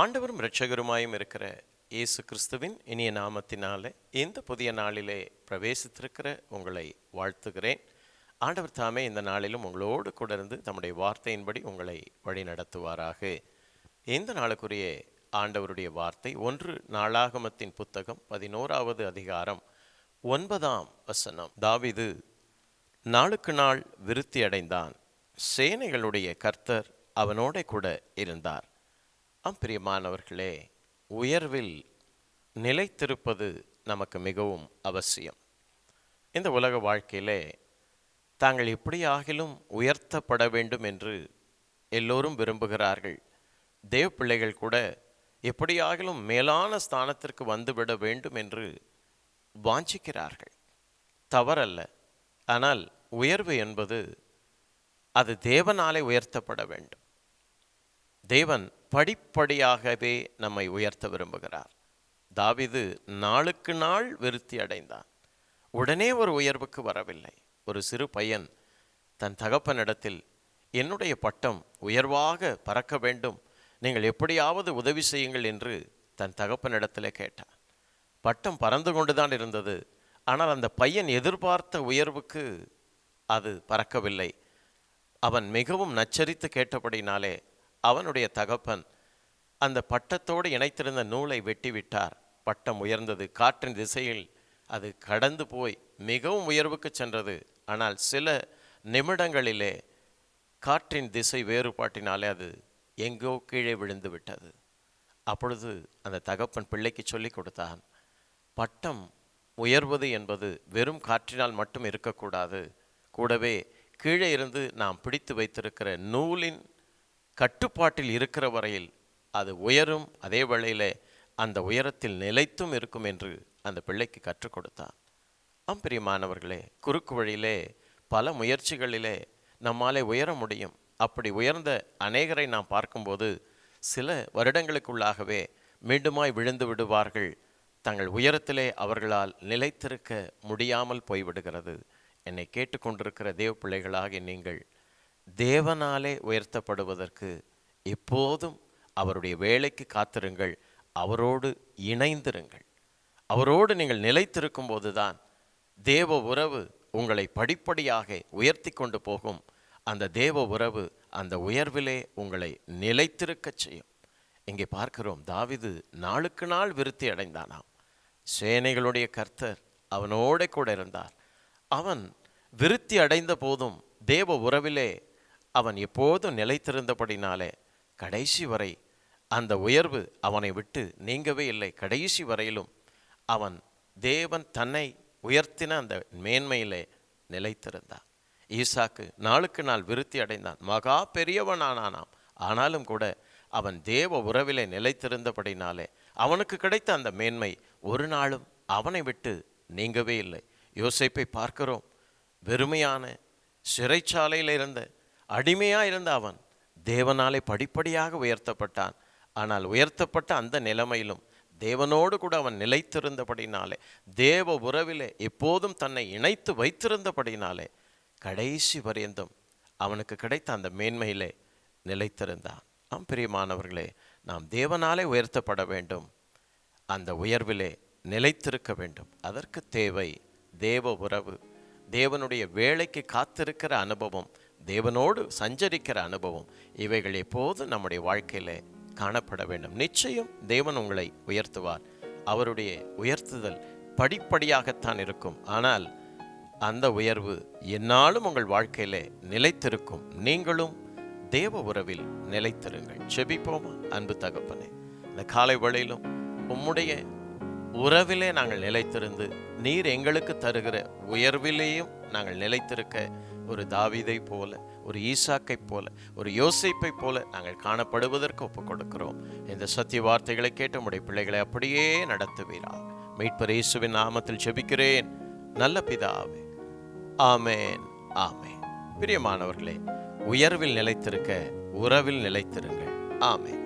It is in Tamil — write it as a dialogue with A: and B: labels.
A: ஆண்டவரும் இரட்சகருமாயும் இருக்கிற இயேசு கிறிஸ்துவின் இனிய நாமத்தினாலே இந்த புதிய நாளிலே பிரவேசித்திருக்கிற உங்களை வாழ்த்துகிறேன். ஆண்டவர் தாமே இந்த நாளிலும் உங்களோடு கூட இருந்து தம்முடைய வார்த்தையின்படி உங்களை வழி நடத்துவாராக இந்த நாளுக்குரிய ஆண்டவருடைய வார்த்தை ஒன்று நாளாகமத்தின் புத்தகம் பதினோராவது அதிகாரம் ஒன்பதாம் வசனம். தாவிது நாளுக்கு நாள் விருத்தி அடைந்தான் சேனைகளுடைய கர்த்தர் அவனோட கூட இருந்தார். அம்பிரியமானவர்களே உயர்வில் நிலைத்திருப்பது நமக்கு மிகவும் அவசியம். இந்த உலக வாழ்க்கையிலே தாங்கள் எப்படியாகிலும் உயர்த்தப்பட வேண்டும் என்று எல்லோரும் விரும்புகிறார்கள். தேவ பிள்ளைகள் கூட எப்படியாகிலும் மேலான ஸ்தானத்திற்கு வந்துவிட வேண்டும் என்று வாஞ்சிக்கிறார்கள். தவறல்ல. ஆனால் உயர்வு என்பது அது தேவனாலே உயர்த்தப்பட வேண்டும். தேவன் படிப்படியாகவே நம்மை உயர்த்த விரும்புகிறார். தாவிது நாளுக்கு நாள் விருத்தி அடைந்தான். உடனே ஒரு உயர்வுக்கு வரவில்லை. ஒரு சிறு பையன் தன் தகப்பனிடத்தில் என்னுடைய பட்டம் உயர்வாக பறக்க வேண்டும். நீங்கள் எப்படியாவது உதவி செய்யுங்கள் என்று தன் தகப்பனிடத்தில் கேட்டான். பட்டம் பறந்து கொண்டுதான் இருந்தது. ஆனால் அந்த பையன் எதிர்பார்த்த உயர்வுக்கு அது பறக்கவில்லை. அவன் மிகவும் நச்சரித்து கேட்டபடினாலே அவனுடைய தகப்பன் அந்த பட்டத்தோடு இணைத்திருந்த நூலை வெட்டிவிட்டார். பட்டம் உயர்ந்தது. காற்றின் திசையில் அது கடந்து போய் மிகவும் உயர்வுக்கு சென்றது. ஆனால் சில நிமிடங்களிலே காற்றின் திசை வேறுபாட்டினாலே அது எங்கோ கீழே விழுந்து விட்டது அப்பொழுது அந்த தகப்பன் பிள்ளைக்கு சொல்லிக் கொடுத்தான் பட்டம் உயர்வது என்பது வெறும் காற்றினால் மட்டும் இருக்கக்கூடாது. கூடவே கீழே இருந்து நாம் பிடித்து வைத்திருக்கிற நூலின் கட்டுப்பாட்டில் இருக்கிற வரையில் அது உயரும். அதே வேளையில் அந்த உயரத்தில் நிலைத்தும் இருக்கும் என்று அந்த பிள்ளைக்கு கற்றுக் கொடுத்தான். அம்பிரியமானவர்களே குறுக்கு வழியிலே பல முயற்சிகளிலே நம்மாலே உயர முடியும். அப்படி உயர்ந்த அநேகரை நாம் பார்க்கும்போது சில வருடங்களுக்குள்ளாகவே மீண்டுமாய் விழுந்து விடுவார்கள். தங்கள் உயரத்திலே அவர்களால் நிலைத்திருக்க முடியாமல் போய்விடுகிறது. என்னை கேட்டுக்கொண்டிருக்கிற தேவ பிள்ளைகளாகிய நீங்கள் தேவனாலே உயர்த்தப்படுவதற்கு எப்போதும் அவருடைய வேலைக்கு காத்திருங்கள் அவரோடு இணைந்திருங்கள். அவரோடு நீங்கள் நிலைத்திருக்கும் போதுதான் தேவ உறவு உங்களை படிப்படியாக உயர்த்தி கொண்டு போகும். அந்த தேவ உறவு அந்த உயர்விலே உங்களை நிலைத்திருக்கச் செய்யும். இங்கே பார்க்கிறோம் தாவிது நாளுக்கு நாள் விருத்தி அடைந்தானாம். சேனைகளுடைய கர்த்தர் அவனோட கூட இருந்தார். அவன் விருத்தி அடைந்த போதும் தேவ உறவிலே அவன் எப்போதும் நிலைத்திருந்தபடினாலே கடைசி வரை அந்த உயர்வு அவனை விட்டு நீங்கவே இல்லை. கடைசி வரையிலும் அவன் தேவன் தன்னை உயர்த்தின அந்த மேன்மையிலே நிலைத்திருந்தான். ஈசாக்கு நாளுக்கு நாள் விருத்தி அடைந்தான். மகா பெரியவனானானாம். ஆனாலும் கூட அவன் தேவ உறவிலே நிலைத்திருந்தபடினாலே அவனுக்கு கிடைத்த அந்த மேன்மை ஒரு நாளும் அவனை விட்டு நீங்கவே இல்லை. யோசிப்பை பார்க்கிறோம். வெறுமையான சிறைச்சாலையில் இருந்த அடிமையாக இருந்த அவன் தேவனாலே படிப்படியாக உயர்த்தப்பட்டான். ஆனால் உயர்த்தப்பட்ட அந்த நிலைமையிலும் தேவனோடு கூட அவன் நிலைத்திருந்தபடினாலே தேவ உறவிலே எப்போதும் தன்னை இணைத்து வைத்திருந்தபடினாலே கடைசி பரியந்தம் அவனுக்கு கிடைத்த அந்த மேன்மையிலே நிலைத்திருந்தான். ஆம் பிரியமானவர்களே நாம் தேவனாலே உயர்த்தப்பட வேண்டும். அந்த உயர்விலே நிலைத்திருக்க வேண்டும். அதற்கு தேவை தேவ உறவு. தேவனுடைய வேலைக்கு காத்திருக்கிற அனுபவம். தேவனோடு சஞ்சரிக்கிற அனுபவம் இவைகள் எப்போது நம்முடைய வாழ்க்கையில் காணப்பட வேண்டும். நிச்சயம் தேவன் உங்களை உயர்த்துவார். அவருடைய உயர்த்துதல் படிப்படியாகத்தான் இருக்கும். ஆனால் அந்த உயர்வு என்னாலும் உங்கள் வாழ்க்கையில் நிலைத்திருக்கும். நீங்களும் தேவ உறவில் நிலைத்திருங்கள். செபிப்போமா? அன்பு தகப்பனே இந்த காலை வேளையிலும் உம்முடைய உறவிலே நாங்கள் நிலைத்திருந்து நீர் எங்களுக்கு தருகிற உயர்விலேயும் நாங்கள் நிலைத்திருக்க ஒரு தாவிதை போல ஒரு ஈசாக்கை போல ஒரு யோசிப்பை போல நாங்கள் காணப்படுவதற்கு ஒப்புக் கொடுக்கிறோம் இந்த சத்திய வார்த்தைகளை கேட்ட உடைய பிள்ளைகளை அப்படியே நடத்துவீரா மீட்பர் இயேசுவின் நாமத்தில் செபிக்கிறேன் நல்ல பிதாவே. ஆமேன் ஆமேன். பிரியமானவர்களே உயர்வில் நிலைத்திருக்க உறவில் நிலைத்திருங்கள். ஆமேன்.